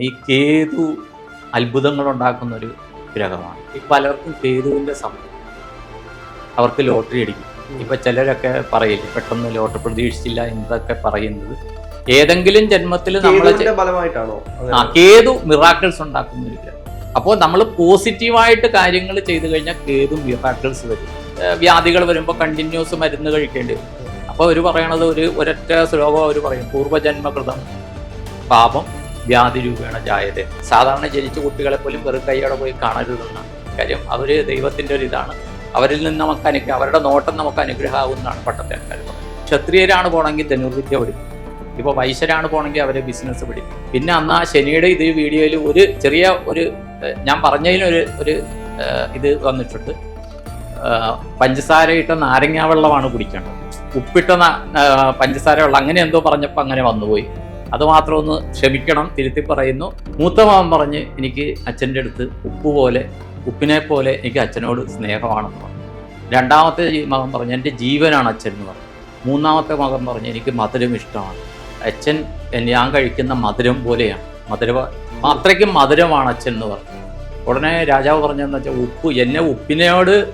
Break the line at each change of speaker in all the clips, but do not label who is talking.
ഈ കേതു അത്ഭുതങ്ങൾ ഉണ്ടാക്കുന്ന ഒരു ഗ്രഹമാണ്. ഈ പലർക്കും കേതുവിന്റെ സമയം അവർക്ക് ലോട്ടറി അടിക്കും. ഇപ്പൊ ചിലരൊക്കെ പറയില്ല പെട്ടെന്ന് ലോട്ടറി പ്രതീക്ഷിച്ചില്ല എന്നതൊക്കെ പറയുന്നത്. ഏതെങ്കിലും ജന്മത്തിൽ നമ്മൾ
ഫലമായിട്ടാണോ?
ആ കേതു മിറാക്കിൾസ് ഉണ്ടാക്കുന്ന ഒരു ഗ്രഹം. അപ്പോൾ നമ്മൾ പോസിറ്റീവായിട്ട് കാര്യങ്ങൾ ചെയ്തു കഴിഞ്ഞാൽ കേതു മിറാക്കിൾസ് വരും. വ്യാധികൾ വരുമ്പോൾ കണ്ടിന്യൂസ് മരുന്ന് കഴിക്കേണ്ടി വരും. അപ്പോൾ അവർ പറയണത് ഒരു ഒരൊറ്റ ശ്ലോകം അവർ പറയും. പൂർവജന്മകൃതം പാപം വ്യാധി രൂപേണ ജായത. സാധാരണ ജനിച്ച കുട്ടികളെ പോലും വെറും കൈയോടെ പോയി കാണരുതെന്നാണ് കാര്യം അവർ ദൈവത്തിന്റെ ഒരു ഇതാണ്. അവരിൽ നിന്ന് നമുക്ക് അനുഗ്രഹം അവരുടെ നോട്ടം നമുക്ക് അനുഗ്രഹമാകുന്നതാണ് പട്ടത്തെ കരുതുന്നത് ക്ഷത്രിയരാണ് പോണെങ്കിൽ ധനുർവിദ്യ പഠിക്കും ഇപ്പോൾ വൈശ്യരാണ് പോകണമെങ്കിൽ അവരെ ബിസിനസ് പിടിക്കും പിന്നെ അന്ന് ആ ശനിയുടെ ഇത് വീഡിയോയിൽ ഒരു ചെറിയ ഒരു ഞാൻ പറഞ്ഞതിനൊരു ഒരു ഇത് വന്നിട്ടുണ്ട്. പഞ്ചസാര ഇട്ട നാരങ്ങാ വെള്ളമാണ് കുടിക്കേണ്ടത്. ഉപ്പിട്ട പഞ്ചസാര വെള്ളം അങ്ങനെ എന്തോ പറഞ്ഞപ്പോൾ അങ്ങനെ വന്നുപോയി. അത് മാത്രം ഒന്ന് ക്ഷമിക്കണം തിരുത്തി പറയുന്നു. മൂത്ത മാമൻ പറഞ്ഞ് എനിക്ക് അച്ഛന്റെ അടുത്ത് ഉപ്പ് പോലെ ഉപ്പിനെ പോലെ എനിക്ക് അച്ഛനോട് സ്നേഹമാണെന്ന് പറഞ്ഞു. രണ്ടാമത്തെ മകൻ പറഞ്ഞു എന്റെ ജീവനാണ് അച്ഛൻ എന്ന് പറഞ്ഞു. മൂന്നാമത്തെ മകൻ പറഞ്ഞു എനിക്ക് മധുരം ഇഷ്ടമാണ്. അച്ഛൻ ഞാൻ കഴിക്കുന്ന മധുരം പോലെയാണ്. മധുര അത്രയ്ക്കും മധുരമാണ് അച്ഛൻ എന്ന് പറഞ്ഞു. ഉടനെ രാജാവ് പറഞ്ഞതെന്ന് വെച്ചാൽ ഉപ്പ് എന്നെ ഉപ്പിനോട്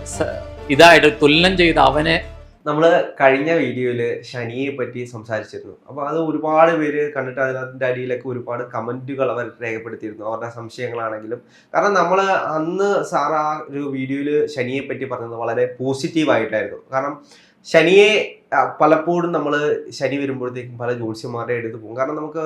ഇതായിട്ട് തുലനം ചെയ്ത് അവനെ
നമ്മൾ കഴിഞ്ഞ വീഡിയോയിൽ ശനിയെ പറ്റി സംസാരിച്ചിരുന്നു. അപ്പോൾ അത് ഒരുപാട് പേര് കണ്ടിട്ട് അതിനകത്തിന്റെ അടിയിലൊക്കെ ഒരുപാട് കമന്റുകൾ അവർ രേഖപ്പെടുത്തിയിരുന്നു. അവരുടെ സംശയങ്ങളാണെങ്കിലും. കാരണം നമ്മൾ അന്ന് സാർ ആ ഒരു വീഡിയോയിൽ ശനിയെ പറ്റി പറഞ്ഞത് വളരെ പോസിറ്റീവായിട്ടായിരുന്നു. കാരണം ശനിയെ പലപ്പോഴും നമ്മൾ ശനി വരുമ്പോഴത്തേക്കും പല ജ്യോത്സ്യന്മാരുടെ അടുത്ത് പോകും. കാരണം നമുക്ക്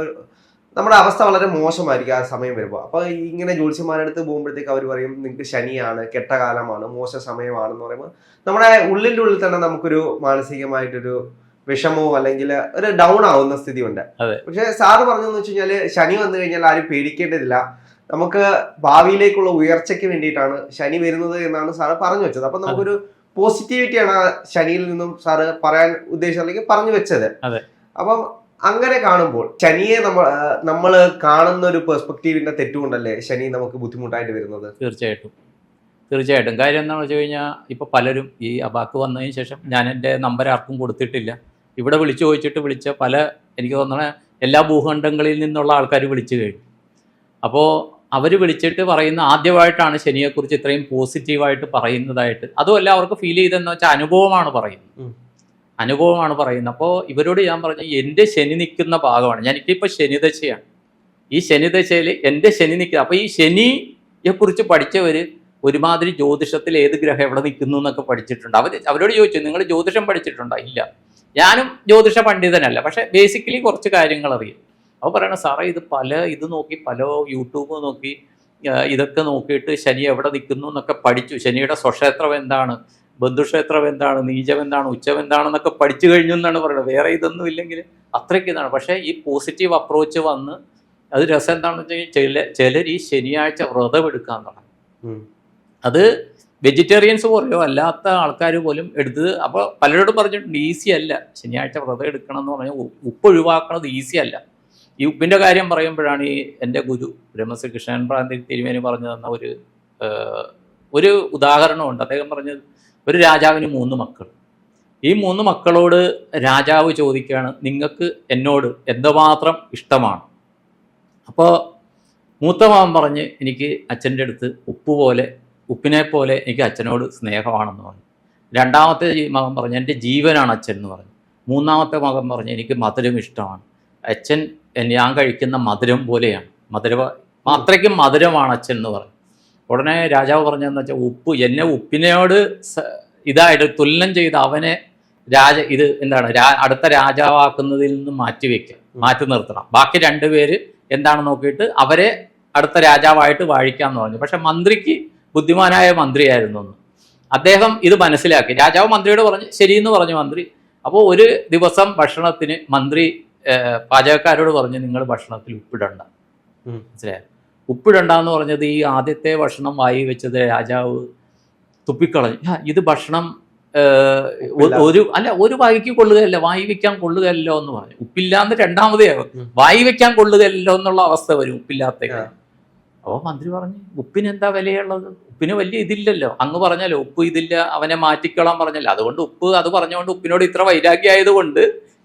നമ്മുടെ അവസ്ഥ വളരെ മോശമായിരിക്കും ആ സമയം വരുമ്പോൾ അപ്പോൾ ഇങ്ങനെ ജ്യോത്സ്യന്മാരുടെ അടുത്ത് പോകുമ്പോഴത്തേക്ക് അവർ പറയും നിങ്ങൾക്ക് ശനിയാണ് കെട്ട കാലമാണ് മോശ സമയമാണെന്ന് പറയുമ്പോൾ നമ്മുടെ ഉള്ളിന്റെ ഉള്ളിൽ തന്നെ നമുക്കൊരു മാനസികമായിട്ടൊരു വിഷമോ അല്ലെങ്കിൽ ഒരു ഡൗൺ ആവുന്ന സ്ഥിതി ഉണ്ട്
അതെ.
പക്ഷെ സാറ് പറഞ്ഞതെന്ന് വെച്ച് കഴിഞ്ഞാൽ ശനി വന്നു കഴിഞ്ഞാൽ ആരും പേടിക്കേണ്ടതില്ല. നമുക്ക് ഭാവിയിലേക്കുള്ള ഉയർച്ചയ്ക്ക് വേണ്ടിയിട്ടാണ് ശനി വരുന്നത് എന്നാണ് സാറ് പറഞ്ഞു വെച്ചത്. അപ്പൊ നമുക്കൊരു പോസിറ്റിവിറ്റിയാണ് ആ ശനിയിൽ നിന്നും സാറ് പറയാൻ ഉദ്ദേശിച്ചത് അല്ലെങ്കിൽ പറഞ്ഞു വെച്ചത്. അപ്പം അങ്ങനെ കാണുമ്പോൾ ശനിയെ നമ്മൾ നമ്മൾ കാണുന്ന ഒരു പെർസ്പെക്റ്റീവിന്റെ തെറ്റുകൊണ്ടല്ലേ ശനി നമുക്ക് ബുദ്ധിമുട്ടായിട്ട് വരുന്നത്?
തീർച്ചയായിട്ടും. തീർച്ചയായിട്ടും. കാര്യം എന്താണെന്ന് വെച്ച് കഴിഞ്ഞാൽ ഇപ്പോൾ പലരും ഈ അബാക്ക് വന്നതിന് ശേഷം ഞാൻ എന്റെ നമ്പർ ആർക്കും കൊടുത്തിട്ടില്ല. ഇവിടെ വിളിച്ചു ചോദിച്ചിട്ട് വിളിച്ച പല എനിക്ക് തോന്നണ എല്ലാ ഭൂഖണ്ഡങ്ങളിൽ നിന്നുള്ള ആൾക്കാർ വിളിച്ചു കഴിഞ്ഞു അപ്പോൾ അവർ വിളിച്ചിട്ട് പറയുന്ന ആദ്യമായിട്ടാണ് ശനിയെക്കുറിച്ച് ഇത്രയും പോസിറ്റീവായിട്ട് പറയുന്നതായിട്ട്. അതുമല്ല അവർക്ക് ഫീൽ ചെയ്തെന്ന് വെച്ചാൽ അനുഭവമാണ് പറയുന്നത്. അനുഭവമാണ് പറയുന്നത്. അപ്പോൾ ഇവരോട് ഞാൻ പറഞ്ഞു എന്റെ ശനി നിൽക്കുന്ന ഭാഗമാണ്. എനിക്കിപ്പോൾ ശനിദശയാണ് ഈ ശനിദശയിൽ എന്റെ ശനി നിൽക്കുക അപ്പോൾ ഈ ശനിയെക്കുറിച്ച് പഠിച്ചവർ ഒരുമാതിരി ജ്യോതിഷത്തിൽ ഏത് ഗ്രഹം എവിടെ നിൽക്കുന്നു എന്നൊക്കെ പഠിച്ചിട്ടുണ്ട്. അവർ അവരോട് ചോദിച്ചു നിങ്ങൾ ജ്യോതിഷം പഠിച്ചിട്ടുണ്ടോ? ഇല്ല. ഞാനും ജ്യോതിഷ പണ്ഡിതനല്ല പക്ഷേ ബേസിക്കലി കുറച്ച് കാര്യങ്ങൾ അറിയാം. അപ്പോൾ പറയണം സാറേ ഇത് പല ഇത് നോക്കി പല യൂട്യൂബ് നോക്കി ഇതൊക്കെ നോക്കിയിട്ട് ശനി എവിടെ നിൽക്കുന്നു എന്നൊക്കെ പഠിച്ചു. ശനിയുടെ സ്വക്ഷേത്രം എന്താണ്? ബന്ധുക്ഷേത്രം എന്താണ് നീചം എന്താണ് ഉച്ചം എന്താണെന്നൊക്കെ പഠിച്ചു കഴിഞ്ഞു എന്നാണ് പറയുന്നത്. വേറെ ഇതൊന്നും ഇല്ലെങ്കിൽ അത്രയ്ക്ക് ഇതാണ്. പക്ഷേ ഈ പോസിറ്റീവ് അപ്രോച്ച് വന്ന് അത് രസം എന്താണെന്ന് വെച്ച് കഴിഞ്ഞാൽ ചില ചിലർ ഈ ശനിയാഴ്ച വ്രതം എടുക്കാൻ തുടങ്ങി. അത് വെജിറ്റേറിയൻസ് പോലെയോ അല്ലാത്ത ആൾക്കാർ പോലും എടുത്ത് അപ്പോൾ പലരോടും പറഞ്ഞിട്ടുണ്ട് ഈസി അല്ല. ശനിയാഴ്ച വ്രതം എടുക്കണം എന്ന് പറഞ്ഞാൽ ഉപ്പ് ഒഴിവാക്കണത് ഈസി അല്ല. ഈ ഉപ്പിന്റെ കാര്യം പറയുമ്പോഴാണ് ഈ എന്റെ ഗുരു ബ്രഹ്മശ്രീ കൃഷ്ണൻ പ്രാന്തി തിരുമേനി പറഞ്ഞു തന്ന ഒരു ഒരു ഉദാഹരണമുണ്ട്. അദ്ദേഹം പറഞ്ഞത് ഒരു രാജാവിന് മൂന്ന് മക്കൾ. ഈ മൂന്ന് മക്കളോട് രാജാവ് ചോദിക്കുകയാണ് നിങ്ങൾക്ക് എന്നോട് എന്തുമാത്രം ഇഷ്ടമാണ്? അപ്പോൾ മൂത്തമാവൻ പറഞ്ഞ് എനിക്ക് അച്ഛന്റെ അടുത്ത് ഉപ്പ് പോലെ ഉപ്പിനെ പോലെ എനിക്ക് അച്ഛനോട് സ്നേഹമാണെന്ന് പറഞ്ഞു. രണ്ടാമത്തെ മകൻ പറഞ്ഞു എന്റെ ജീവനാണ് അച്ഛൻ എന്ന് പറഞ്ഞു. മൂന്നാമത്തെ മകൻ പറഞ്ഞു എനിക്ക് മധുരം ഇഷ്ടമാണ്. അച്ഛൻ ഞാൻ കഴിക്കുന്ന മധുരം പോലെയാണ്. മധുര അത്രയ്ക്കും മധുരമാണ് അച്ഛൻ എന്ന് പറഞ്ഞു. ഉടനെ രാജാവ് പറഞ്ഞതെന്ന് വെച്ചാൽ ഉപ്പ് എന്നെ ഉപ്പിനോട് ഇതായിട്ട് തുലനം ചെയ്ത് അവനെ രാജ ഇത് എന്താണ് രാ- അടുത്ത രാജാവാക്കുന്നതിൽ നിന്ന് മാറ്റി വെക്കുക മാറ്റി നിർത്തണം. ബാക്കി രണ്ടുപേര് എന്താണ് നോക്കിയിട്ട് അവരെ അടുത്ത രാജാവായിട്ട് വാഴിക്കാമെന്ന് പറഞ്ഞു. പക്ഷെ മന്ത്രിക്ക് ബുദ്ധിമാനായ മന്ത്രിയായിരുന്നു ഒന്ന് അദ്ദേഹം ഇത് മനസ്സിലാക്കി. രാജാവ് മന്ത്രിയോട് പറഞ്ഞു ശരിയെന്ന് പറഞ്ഞു മന്ത്രി. അപ്പോൾ ഒരു ദിവസം ഭക്ഷണത്തിന് മന്ത്രി പാചകക്കാരോട് പറഞ്ഞു നിങ്ങൾ ഭക്ഷണത്തിൽ ഉപ്പിടണ്ട. മനസ്സിലായോ? ഉപ്പിടണ്ട എന്ന് പറഞ്ഞത് ഈ ആദ്യത്തെ ഭക്ഷണം വായി വെച്ചത് രാജാവ് തുപ്പിക്കളഞ്ഞു. ഇത് ഭക്ഷണം. ഒരു അല്ല ഒരു വായിക്ക് കൊള്ളുകയല്ല വായി വെക്കാൻ കൊള്ളുകയല്ലോ എന്ന് പറഞ്ഞു. ഉപ്പില്ലാന്ന് രണ്ടാമതേ. വായി വെക്കാൻ കൊള്ളുകയല്ലോ എന്നുള്ള അവസ്ഥ വരും ഉപ്പില്ലാത്ത
അപ്പൊ
അപ്പോൾ മന്ത്രി പറഞ്ഞു ഉപ്പിന് എന്താ വിലയുള്ളത്? ഉപ്പിന് വലിയ ഇതില്ലല്ലോ. അങ്ങ് പറഞ്ഞാലോ ഉപ്പ് ഇതില്ല അവനെ മാറ്റിക്കളാൻ പറഞ്ഞല്ലോ. അതുകൊണ്ട് ഉപ്പ് അത് പറഞ്ഞുകൊണ്ട് ഉപ്പിനോട് ഇത്ര വൈരാഗ്യമായതുകൊണ്ട്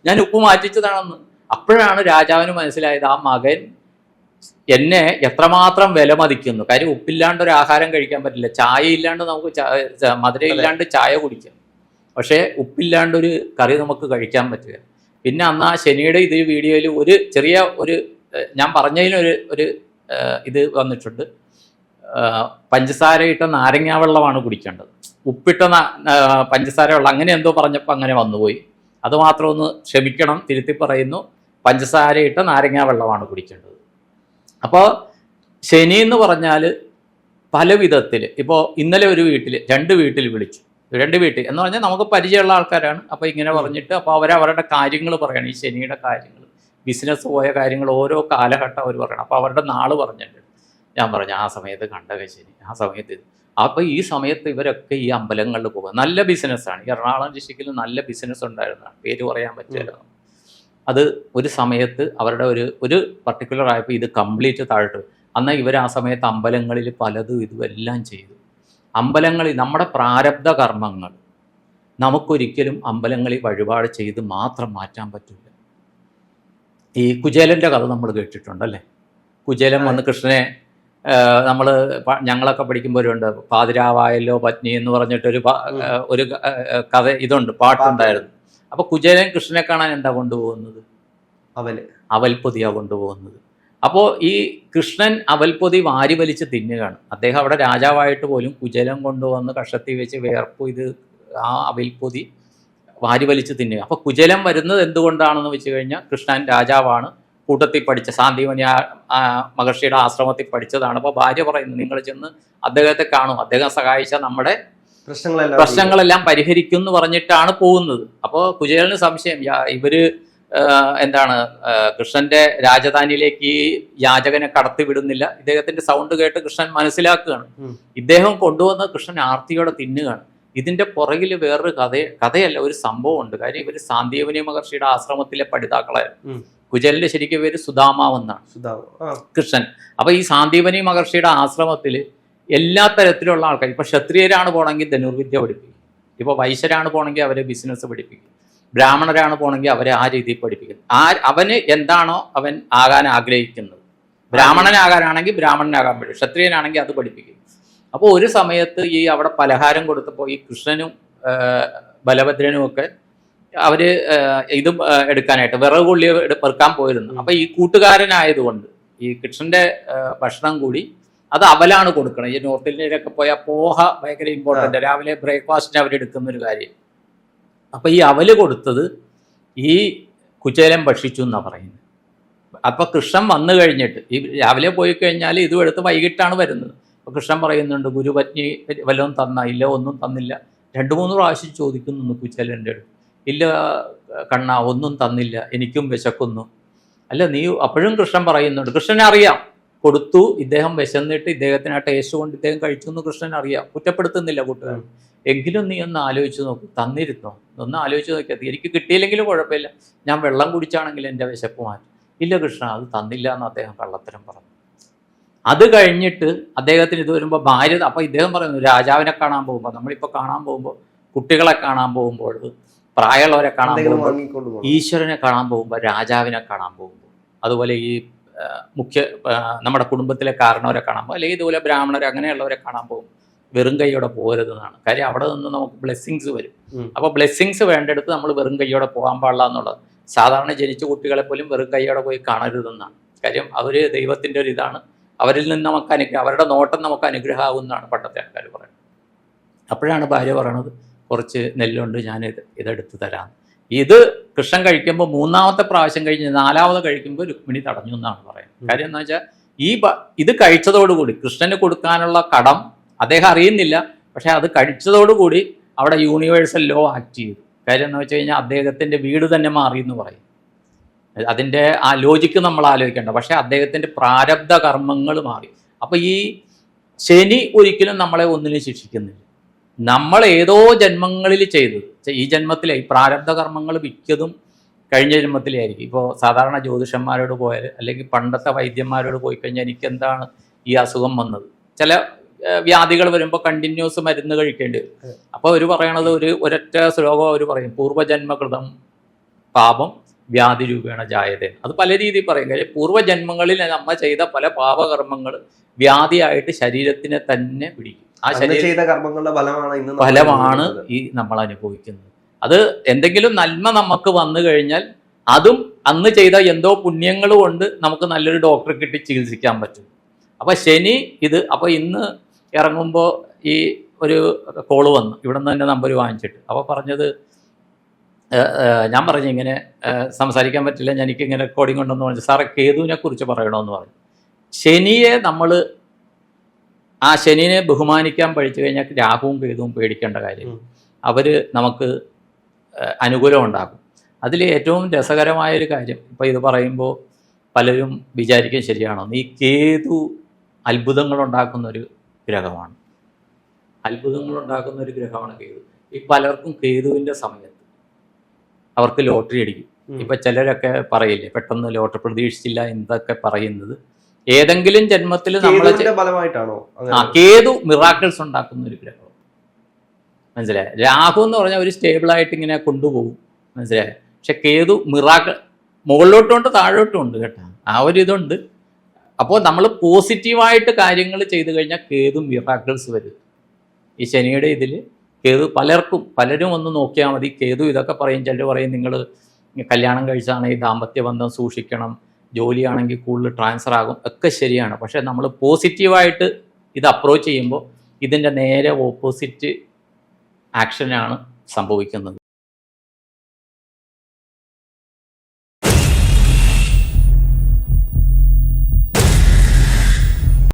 ഞാൻ ഉപ്പ് മാറ്റിച്ചതാണെന്ന്. അപ്പോഴാണ് രാജാവിന് മനസ്സിലായത് ആ മകൻ എന്നെ എത്രമാത്രം വില മതിക്കുന്നു? കാര്യം ഉപ്പില്ലാണ്ട് ഒരു ആഹാരം കഴിക്കാൻ പറ്റില്ല. ചായ ഇല്ലാണ്ട് നമുക്ക് മധുര ഇല്ലാണ്ട് ചായ കുടിക്കാം. പക്ഷേ ഉപ്പില്ലാണ്ട് ഒരു കറി നമുക്ക് കഴിക്കാൻ പറ്റില്ല പിന്നെ അന്ന് ആ ശനിയുടെ ഇത് വീഡിയോയിൽ ഒരു ചെറിയ ഒരു ഞാൻ പറഞ്ഞതിനൊരു ഒരു ഇത് വന്നിട്ടുണ്ട്. പഞ്ചസാര ഇട്ട നാരങ്ങാ വെള്ളമാണ് കുടിക്കേണ്ടത്. ഉപ്പിട്ട പഞ്ചസാര വെള്ളം അങ്ങനെ എന്തോ പറഞ്ഞപ്പോൾ അങ്ങനെ വന്നുപോയി. അത് മാത്രം ഒന്ന് ക്ഷമിക്കണം തിരുത്തി പറയുന്നു. പഞ്ചസാര ഇട്ട നാരങ്ങാ വെള്ളമാണ് കുടിക്കേണ്ടത്. അപ്പോൾ ശനി എന്ന് പറഞ്ഞാൽ പല വിധത്തിൽ ഇപ്പോൾ ഇന്നലെ ഒരു വീട്ടിൽ രണ്ട് വീട്ടിൽ വിളിച്ചു. രണ്ട് വീട്ടിൽ. എന്ന് പറഞ്ഞാൽ നമുക്ക് പരിചയമുള്ള ആൾക്കാരാണ്. അപ്പോൾ ഇങ്ങനെ പറഞ്ഞിട്ട് അപ്പോൾ അവർ അവരുടെ കാര്യങ്ങൾ പറയണം. ഈ ശനിയുടെ കാര്യങ്ങൾ ബിസിനസ് പോയ കാര്യങ്ങൾ ഓരോ കാലഘട്ടം അവർ പറയണം. അപ്പോൾ അവരുടെ നാൾ പറഞ്ഞിട്ടുണ്ട് ഞാൻ പറഞ്ഞു ആ സമയത്ത് കണ്ടക ശനി ആ സമയത്ത് അപ്പോൾ ഈ സമയത്ത് ഇവരൊക്കെ ഈ അമ്പലങ്ങളിൽ പോകുക നല്ല ബിസിനസ്സാണ്. എറണാകുളം ഡിസ്ട്രിക്റ്റിൽ നല്ല ബിസിനസ് ഉണ്ടായിരുന്നതാണ്. പേര് പറയാൻ പറ്റില്ല അത് ഒരു സമയത്ത് അവരുടെ ഒരു ഒരു പർട്ടിക്കുലർ ആയപ്പോൾ ഇത് കംപ്ലീറ്റ് താഴ്ത്തു അന്ന് ഇവർ ആ സമയത്ത് അമ്പലങ്ങളിൽ പലതും ഇതും എല്ലാം ചെയ്തു. അമ്പലങ്ങളിൽ നമ്മുടെ പ്രാരബ്ധ കർമ്മങ്ങൾ നമുക്കൊരിക്കലും അമ്പലങ്ങളിൽ വഴിപാട് ചെയ്ത് മാത്രം മാറ്റാൻ പറ്റില്ല. ഈ കുചേലന്റെ കഥ നമ്മൾ കേട്ടിട്ടുണ്ടല്ലേ കുചേലൻ വന്ന് കൃഷ്ണനെ നമ്മൾ ഞങ്ങളൊക്കെ പഠിക്കുമ്പോഴുണ്ട് പാതിരാവായല്ലോ പത്നി എന്ന് പറഞ്ഞിട്ടൊരു ഒരു കഥ ഇതുണ്ട് പാട്ടുണ്ടായിരുന്നു. അപ്പൊ കുചേരൻ കൃഷ്ണനെ കാണാൻ എന്താ കൊണ്ടുപോകുന്നത്?
അവൽ
അവൽപ്പൊതിയാ കൊണ്ടുപോകുന്നത്. അപ്പോൾ ഈ കൃഷ്ണൻ അവൽപ്പൊതി വാരി വലിച്ച് തിന്നുകയാണ്. അദ്ദേഹം അവിടെ രാജാവായിട്ട് പോലും കുചലം കൊണ്ടുവന്ന് കഷത്തി വെച്ച് വേർപ്പ് ഇത് ആ അവൽപ്പൊതി വാരി വലിച്ച് തിന്നുക. അപ്പോൾ കുചലം വരുന്നത് എന്തുകൊണ്ടാണെന്ന് വെച്ച് കഴിഞ്ഞാൽ കൃഷ്ണൻ രാജാവാണ്. കൂട്ടത്തിൽ പഠിച്ച ആ മഹർഷിയുടെ ആശ്രമത്തിൽ പഠിച്ചതാണ്. അപ്പോൾ ഭാര്യ പറയുന്നു നിങ്ങൾ ചെന്ന് അദ്ദേഹത്തെ കാണും. അദ്ദേഹം സഹായിച്ച നമ്മുടെ
പ്രശ്നങ്ങളെല്ലാം
പരിഹരിക്കും എന്ന് പറഞ്ഞിട്ടാണ് പോകുന്നത്. അപ്പോൾ കുജേലിന് സംശയം ഇവർ എന്താണ് കൃഷ്ണന്റെ രാജധാനിയിലേക്ക് ഈ യാചകനെ കടത്തി വിടുന്നില്ല ഇദ്ദേഹത്തിന്റെ സൗണ്ട് കേട്ട് കൃഷ്ണൻ മനസ്സിലാക്കുകയാണ്. ഇദ്ദേഹം കൊണ്ടുവന്ന കൃഷ്ണൻ ആർത്തിയോടെ തിന്നുകയാണ്. ഇതിന്റെ പുറകിൽ വേറൊരു കഥ കഥയല്ല ഒരു സംഭവം ഉണ്ട് കാര്യം ഇവർ സാന്ദീവനി മഹർഷിയുടെ ആശ്രമത്തിലെ പഠിതാക്കളായിരുന്നു കുചേലിന്റെ ശരിക്കും പേര് സുധാമാവെന്നാണ്. കൃഷ്ണൻ. അപ്പൊ ഈ സാന്ദീപനി മഹർഷിയുടെ ആശ്രമത്തിൽ എല്ലാ തരത്തിലുള്ള ആൾക്കാർ ഇപ്പൊ ക്ഷത്രിയരാണ് പോകണമെങ്കിൽ ധനുർവിദ്യ പഠിപ്പിക്കും. ഇപ്പൊ വൈശ്യരാണ് പോകണമെങ്കിൽ അവരെ ബിസിനസ് പഠിപ്പിക്കും. ബ്രാഹ്മണരാണ് പോകണമെങ്കിൽ അവരെ ആ രീതിയിൽ പഠിപ്പിക്കും. ആ അവന് എന്താണോ അവൻ ആകാൻ ആഗ്രഹിക്കുന്നത്. ബ്രാഹ്മണനാകാനാണെങ്കിൽ ബ്രാഹ്മണനാകാൻ പറ്റും. ക്ഷത്രിയനാണെങ്കിൽ അത് പഠിപ്പിക്കും. അപ്പോൾ ഒരു സമയത്ത് ഈ അവിടെ പലഹാരം കൊടുത്തപ്പോൾ ഈ കൃഷ്ണനും ബലഭദ്രനും ഒക്കെ അവർ ഇത് എടുക്കാനായിട്ട് വിറക് കൊള്ളി പെറുക്കാൻ പോയിരുന്നു. അപ്പോൾ ഈ കൂട്ടുകാരനായതുകൊണ്ട് ഈ കൃഷ്ണന്റെ ഭക്ഷണം കൂടി അത് അവലാണ് കൊടുക്കണം ഈ നോർത്ത് ഇന്ത്യയിലൊക്കെ പോയാൽ പോഹ ഭയങ്കര ഇമ്പോർട്ടന്റ് രാവിലെ ബ്രേക്ക്ഫാസ്റ്റിന് അവർ എടുക്കുന്ന ഒരു കാര്യം. അപ്പം ഈ അവൽ കൊടുത്തത് ഈ കുചേലം ഭക്ഷിച്ചു എന്നാണ് പറയുന്നത്. അപ്പോൾ കൃഷ്ണൻ വന്നു കഴിഞ്ഞിട്ട് ഈ രാവിലെ പോയി കഴിഞ്ഞാൽ ഇതും എടുത്ത് വൈകിട്ടാണ് വരുന്നത്. അപ്പോൾ കൃഷ്ണൻ പറയുന്നുണ്ട് ഗുരുപത്നി വല്ലതും തന്ന? ഇല്ല ഒന്നും തന്നില്ല. രണ്ട് മൂന്ന് പ്രാവശ്യം ചോദിക്കുന്നു കുചേലന്റെ അടുത്ത്. ഇല്ല കണ്ണ ഒന്നും തന്നില്ല. എനിക്കും വിശക്കുന്നു. അല്ല നീ അപ്പോഴും കൃഷ്ണൻ പറയുന്നുണ്ട് കൃഷ്ണനെ അറിയാം. കൊടുത്തു. ഇദ്ദേഹം വിശന്നിട്ട് ഇദ്ദേഹത്തിന് യേശു ടേസ്റ്റ് കൊണ്ട് ഇദ്ദേഹം കഴിച്ചു എന്ന് കൃഷ്ണൻ അറിയാം. കുറ്റപ്പെടുത്തുന്നില്ല കൂട്ടുകാർ. എങ്കിലും നീ ഒന്ന് ആലോചിച്ച് നോക്ക്. തന്നിരുന്നോ? ഒന്ന് ആലോചിച്ച് നോക്കിയാൽ എനിക്ക് കിട്ടിയില്ലെങ്കിലും കുഴപ്പമില്ല. ഞാൻ വെള്ളം കുടിച്ചാണെങ്കിൽ എന്റെ വിശപ്പ് മാറ്റും. ഇല്ല കൃഷ്ണ അത് തന്നില്ല എന്ന് അദ്ദേഹം കള്ളത്തരം പറഞ്ഞു. അത് കഴിഞ്ഞിട്ട് അദ്ദേഹത്തിന് ഇത് വരുമ്പോൾ ഭാര്യ അപ്പോൾ ഇദ്ദേഹം പറയുന്നു രാജാവിനെ കാണാൻ പോകുമ്പോൾ നമ്മളിപ്പോൾ കാണാൻ പോകുമ്പോൾ കുട്ടികളെ കാണാൻ പോകുമ്പോൾ പ്രായമുള്ളവരെ കാണാൻ പോകുമ്പോൾ ഈശ്വരനെ കാണാൻ പോകുമ്പോൾ രാജാവിനെ കാണാൻ പോകുമ്പോൾ. അതുപോലെ ഈ മുഖ്യ നമ്മുടെ കുടുംബത്തിലെ കാരണവരെ കാണാൻ പോകും. അല്ലെങ്കിൽ ഇതുപോലെ ബ്രാഹ്മണരെ അങ്ങനെയുള്ളവരെ കാണാൻ പോകും. വെറും കൈയോടെ പോകരുതെന്നാണ്. കാര്യം അവിടെ നിന്ന് നമുക്ക് ബ്ലെസ്സിങ്സ് വരും. അപ്പോൾ ബ്ലെസ്സിങ്സ് വേണ്ടെടുത്ത് നമ്മൾ വെറും കൈയോടെ പോകാൻ പാടില്ല എന്നുള്ളത്. സാധാരണ ജനിച്ച കുട്ടികളെ പോലും വെറും കൈയോടെ പോയി കാണരുതെന്നാണ്. കാര്യം അവർ ദൈവത്തിന്റെ ഒരു ഇതാണ്. അവരിൽ നിന്ന് നമുക്ക് അനുഗ്രഹം അവരുടെ നോട്ടം നമുക്ക് അനുഗ്രഹമാകുമെന്നാണ് പണ്ടത്തെ ആൾക്കാർ പറയുന്നത്. അപ്പോഴാണ് ഭാര്യ പറയണത് കുറച്ച് നെല്ലുണ്ട് ഞാൻ ഇത് ഇതെടുത്ത് തരാം. ഇത് കൃഷ്ണൻ കഴിക്കുമ്പോൾ മൂന്നാമത്തെ പ്രാവശ്യം കഴിഞ്ഞ് നാലാമത് കഴിക്കുമ്പോൾ രുക്മിണി തടഞ്ഞു എന്നാണ് പറയുന്നത്. കാര്യം എന്താ വെച്ചാൽ ഈ ഇത് കഴിച്ചതോടുകൂടി കൃഷ്ണന് കൊടുക്കാനുള്ള കടം അദ്ദേഹം അറിയുന്നില്ല. പക്ഷെ അത് കഴിച്ചതോടുകൂടി അവിടെ യൂണിവേഴ്സൽ ലോ ആക്ട് ചെയ്തു. കാര്യം എന്ന് വെച്ച് കഴിഞ്ഞാൽ അദ്ദേഹത്തിന്റെ വീട് തന്നെ മാറി എന്ന് പറയും. അതിന്റെ ആ ലോജിക്ക് നമ്മൾ ആലോചിക്കേണ്ട. പക്ഷെ അദ്ദേഹത്തിന്റെ പ്രാരബ്ധ കർമ്മങ്ങൾ മാറി. അപ്പൊ ഈ ശനി ഒരിക്കലും നമ്മളെ ഒന്നിനും ശിക്ഷിക്കുന്നില്ല. നമ്മൾ ഏതോ ജന്മങ്ങളിൽ ചെയ്തത്. ഈ ജന്മത്തിലെ ഈ പ്രാരബ്ധ കർമ്മങ്ങൾ മിക്കതും കഴിഞ്ഞ ജന്മത്തിലെ ആയിരിക്കും. ഇപ്പോൾ സാധാരണ ജ്യോതിഷന്മാരോട് പോയാൽ അല്ലെങ്കിൽ പണ്ടത്തെ വൈദ്യന്മാരോട് പോയി കഴിഞ്ഞാൽ എനിക്ക് എന്താണ് ഈ അസുഖം വന്നത്? ചില വ്യാധികൾ വരുമ്പോൾ കണ്ടിന്യൂസ് മരുന്ന് കഴിക്കേണ്ടി വരും. അപ്പോൾ അവർ പറയണത് ഒരു ഒരൊറ്റ ശ്ലോകം അവർ പറയും. പൂർവജന്മകൃതം പാപം വ്യാധി രൂപേണ ജായതേ. അത് പല രീതിയിൽ പറയും. കാര്യം പൂർവജന്മങ്ങളിൽ നമ്മൾ ചെയ്ത പല പാപകർമ്മങ്ങൾ വ്യാധിയായിട്ട് ശരീരത്തിനെ തന്നെ പിടിക്കും. ആ
ചെയ്ത കർമ്മങ്ങളുടെ ഫലമാണ് ഇന്ന്
ഫലമാണ് ഈ നമ്മൾ അനുഭവിക്കുന്നത്. അത് എന്തെങ്കിലും നന്മ നമുക്ക് വന്നു കഴിഞ്ഞാൽ അതും അന്ന് ചെയ്ത എന്തോ പുണ്യങ്ങൾ കൊണ്ട് നമുക്ക് നല്ലൊരു ഡോക്ടറെ കിട്ടി ചികിത്സിക്കാൻ പറ്റും. അപ്പൊ ശനി ഇത് അപ്പൊ ഇന്ന് ഇറങ്ങുമ്പോൾ ഈ ഒരു കോൾ വന്നു. ഇവിടെ നിന്ന് തന്നെ നമ്പർ വാങ്ങിച്ചിട്ട്. അപ്പോൾ പറഞ്ഞത് ഞാൻ പറഞ്ഞു ഇങ്ങനെ സംസാരിക്കാൻ പറ്റില്ല ഞാൻ എനിക്ക് ഇങ്ങനെ റെക്കോർഡിംഗ് ഉണ്ടെന്ന് പറഞ്ഞു. സാറേ കേതുവിനെ കുറിച്ച് പറയണമെന്ന് പറഞ്ഞു. ശനിയെ നമ്മൾ ആ ശനിനെ ബഹുമാനിക്കാൻ പഠിച്ചു കഴിഞ്ഞാൽ രാഹുവും കേതുവും പേടിക്കേണ്ട കാര്യം
അവർ
അവർ നമുക്ക് അനുകൂലം ഉണ്ടാക്കും. അതിൽ ഏറ്റവും രസകരമായ ഒരു കാര്യം ഇപ്പൊ ഇത് പറയുമ്പോൾ പലരും വിചാരിക്കും ശരിയാണോ. ഈ കേതു അത്ഭുതങ്ങൾ ഉണ്ടാക്കുന്ന ഒരു ഗ്രഹമാണ്. അത്ഭുതങ്ങൾ ഉണ്ടാക്കുന്ന ഒരു ഗ്രഹമാണ് കേതു. ഈ പലർക്കും കേതുവിന്റെ സമയത്ത് അവർക്ക് ലോട്ടറി അടിക്കും.
ഇപ്പം
ഇപ്പൊ ചിലരൊക്കെ പറയില്ലേ പെട്ടെന്ന് ലോട്ടറി പ്രതീക്ഷിച്ചില്ല എന്തൊക്കെ പറയുന്നത് ഏതെങ്കിലും ജന്മത്തിൽ നമ്മളെ
കേതുവിന്റെ ഫലമായിട്ടാണോ?
ആ കേതു മിറാക്കിൾസ് ഉണ്ടാക്കുന്ന ഒരു ഗ്രഹം. മനസ്സിലായി? രാഹു എന്ന് പറഞ്ഞാൽ ഒരു സ്റ്റേബിൾ ആയിട്ട് ഇങ്ങനെ കൊണ്ടുപോകും. മനസ്സിലായി? പക്ഷെ കേതു മിറാക്കിൾ മുകളിലോട്ടും ഉണ്ട് താഴോട്ടും ഉണ്ട് കേട്ടോ. ആ ഒരു ഇതുണ്ട്. അപ്പോൾ നമ്മൾ പോസിറ്റീവായിട്ട് കാര്യങ്ങൾ ചെയ്തു കഴിഞ്ഞാൽ കേതു മിറാക്കിൾസ് വരും. ഈ ശനിയുടെ ഇതിൽ കേതു പലർക്കും പലരും ഒന്ന് നോക്കിയാൽ മതി. കേതു ഇതൊക്കെ പറയും ചിലർ പറയും നിങ്ങൾ കല്യാണം കഴിച്ചാണെങ്കിൽ ദാമ്പത്യ ബന്ധം സൂക്ഷിക്കണം. ജോലിയാണെങ്കിൽ കൂടുതൽ ട്രാൻസ്ഫർ ആകും. ഒക്കെ ശരിയാണ്. പക്ഷേ നമ്മൾ പോസിറ്റീവായിട്ട് ഇത് അപ്രോച്ച് ചെയ്യുമ്പോൾ ഇതിന്റെ നേരെ ഓപ്പോസിറ്റ് ആക്ഷനാണ് സംഭവിക്കുന്നത്.